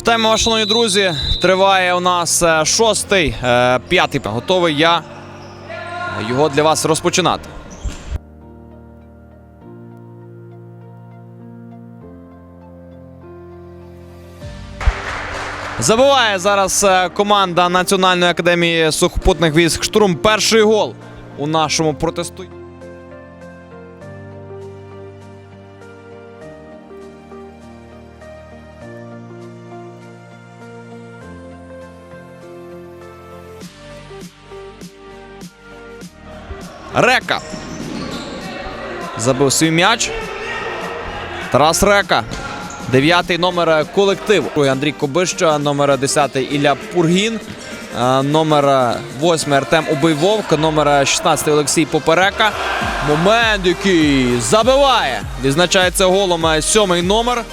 Вітаємо вас, шановні друзі. Триває у нас е, шостий, е, п'ятий. Готовий я його для вас розпочинати. Забиває зараз е, команда Національної академії сухопутних військ штурм. Перший гол у нашому протесту. Река. Забив свій м'яч. Тарас Река. Дев'ятий номер колективу. Андрій Кобища, номер 10 Ілля Пургін, е, номер 8 Артем Убийвовк, номер 16 Олексій Поперека. Момент, який забиває. Відзначається голом е, сьомий номер.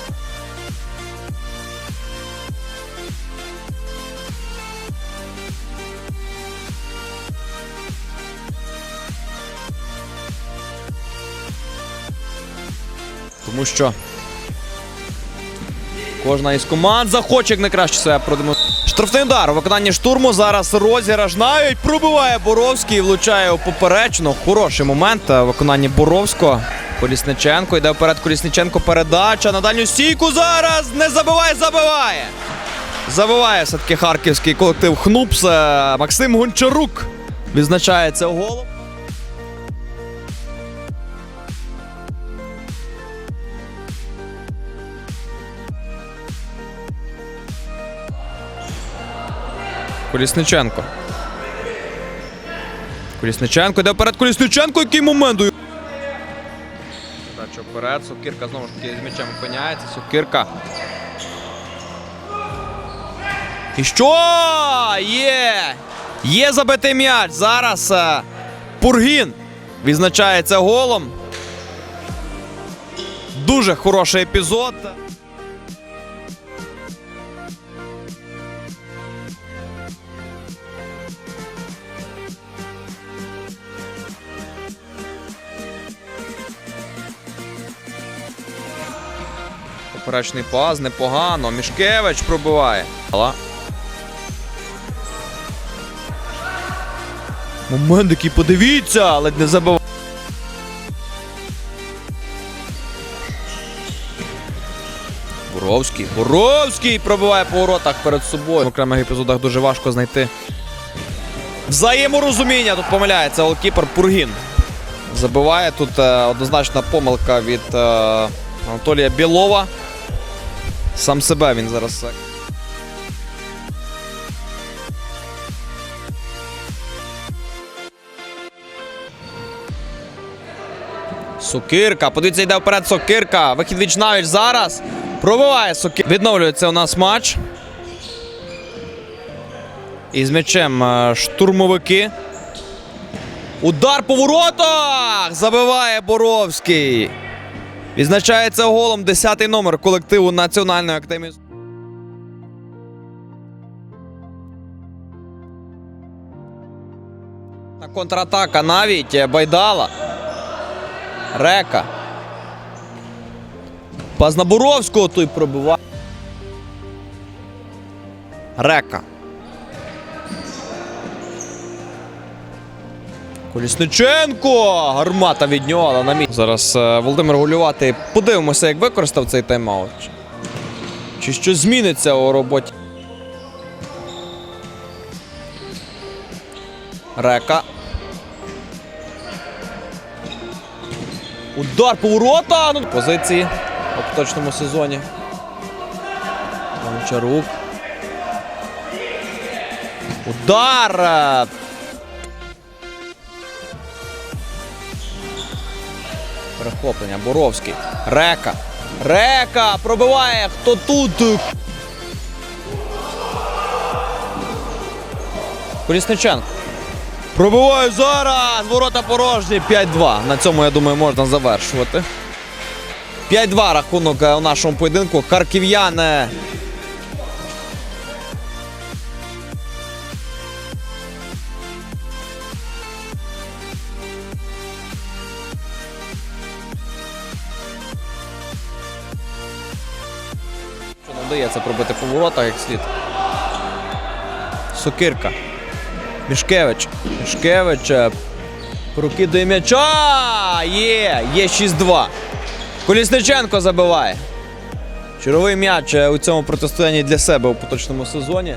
Тому що кожна із команд захоче як найкраще себе продемонструвати. Штрафний удар у виконанні штурму. Зараз розіграш навіть пробиває Боровський, влучає у поперечну. Хороший момент у виконанні Боровського. Колісниченко йде вперед. Колісниченко передача на дальню стійку. Зараз не забиває, забиває. Забиває все-таки харківський колектив Хнупс. Максим Гончарук відзначається голом. Колісниченко. Колісниченко йде вперед. Колісниченко, який момент. Передача вперед. Сокирка знову ж таки з м'ячем опиняється. Сокирка. І що? Є! Є забитий м'яч. Зараз е, Пургін відзначається голом. Дуже хороший епізод. Поперечний пас, непогано. Мішкевич пробиває. Але... Момент, який подивіться, ледь не забив. Боровський. Боровський пробиває по воротах перед собою. В окремих епізодах дуже важко знайти взаєморозуміння. Тут помиляється голкіпер Пургін. Забиває тут е, однозначна помилка від е, Анатолія Білова. Сам себе він зараз. е, Сокирка. Подивіться, йде вперед Сокирка. Вихід віч навіч зараз. Пробиває Сокирка. Відновлюється у нас матч. І з м'ячем е, штурмовики. Удар по воротах! Забиває Боровський. Відзначається голом 10-й номер колективу Національної академії. Контратака навіть Байдала. Река. Пас на Боровського той пробиває. Река. Колісниченко! Гармата від нього, але на місці. Зараз е, Володимир Гулювати. Подивимося, як використав цей тайм-аут. Чи щось зміниться у роботі? Река. Удар по ворота! Ну, позиції у поточному сезоні. Гончарук. Удар! Перехоплення. Боровський. Река. Река! Пробиває! Хто тут? Колісниченко. Пробиває зараз! Ворота порожні. 5-2. На цьому, я думаю, можна завершувати. 5-2 рахунок е, у нашому поєдинку. Харків'яни. Вдається пробити по воротах як слід. Сокирка. Мішкевич. Мішкевич. е, Прокидує м'яча. Є! Є 6-2. Колісниченко забиває. Черговий м'яч е, у цьому протистоянні для себе у поточному сезоні.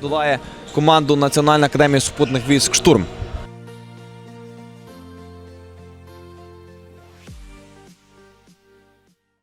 Долає команду Національної академії супутних військ штурм.